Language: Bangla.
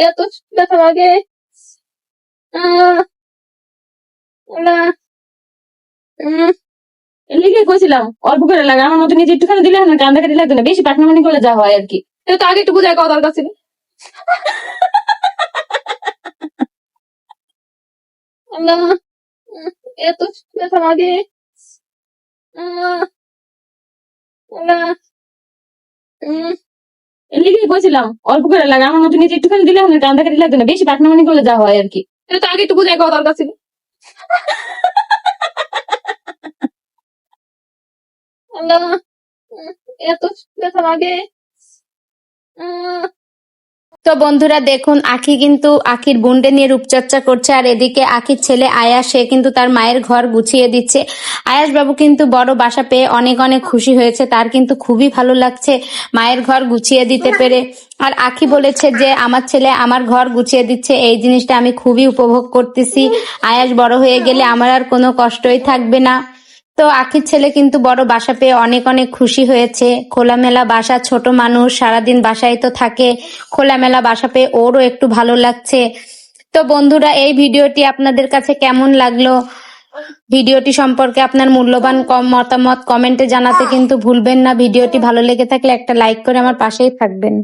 এত ব্যথা লাগে। লিখে কইছিলাম অল্প করে লাগে আমার মতো নিজে একটুখানি দিলে না কান্দা কাটি লাগবে না বেশি পাকনামানি করলে যা হয় আর কি। তো আগে একটু বুঝায় কথা দরকার ছিল। আল্লাহ এত ব্যথা লাগে। উম, লিখে কইছিলাম, অল্প করে লাগে, আমার মতো নিজে একটুখানি দিলে না কান্দা কাটি লাগবে না, বেশি পাটনামানি করলে যা হয় আর কি তো আগে একটু বুঝায় কথা দরকার ছিল। এত ব্যথা লাগে তো বন্ধুরা দেখুন, আখি কিন্তু আখির বোনকে নিয়ে রূপচর্চা করছে, আর এদিকে আখির ছেলে আয়াস সে কিন্তু তার মায়ের ঘর গুছিয়ে দিচ্ছে। আয়াস বাবু কিন্তু বড় বাসা পেয়ে অনেক অনেক খুশি হয়েছে, তার কিন্তু খুবই ভালো লাগছে মায়ের ঘর গুছিয়ে দিতে পেরে। আর আখি বলেছে যে, আমার ছেলে আমার ঘর গুছিয়ে দিচ্ছে, এই জিনিসটা আমি খুবই উপভোগ করতেছি। আয়াস বড় হয়ে গেলে আমার আর কোনো কষ্টই থাকবে না। তো আখির ছেলে কিন্তু বড় বাসা পেয়ে অনেক অনেক খুশি হয়েছে। খোলামেলা বাসা, ছোট মানুষ, সারাদিন বাসায় তো থাকে। খোলামেলা বাসা পেয়ে ওরও একটু ভালো লাগছে। তো বন্ধুরা, এই ভিডিওটি আপনাদের কাছে কেমন লাগল? ভিডিওটি সম্পর্কে আপনার মূল্যবান কম মতামত কমেন্টে জানাতে কিন্তু ভুলবেন না। ভিডিওটি ভালো লেগে থাকলে একটা লাইক করে আমার পাশেই থাকবেন।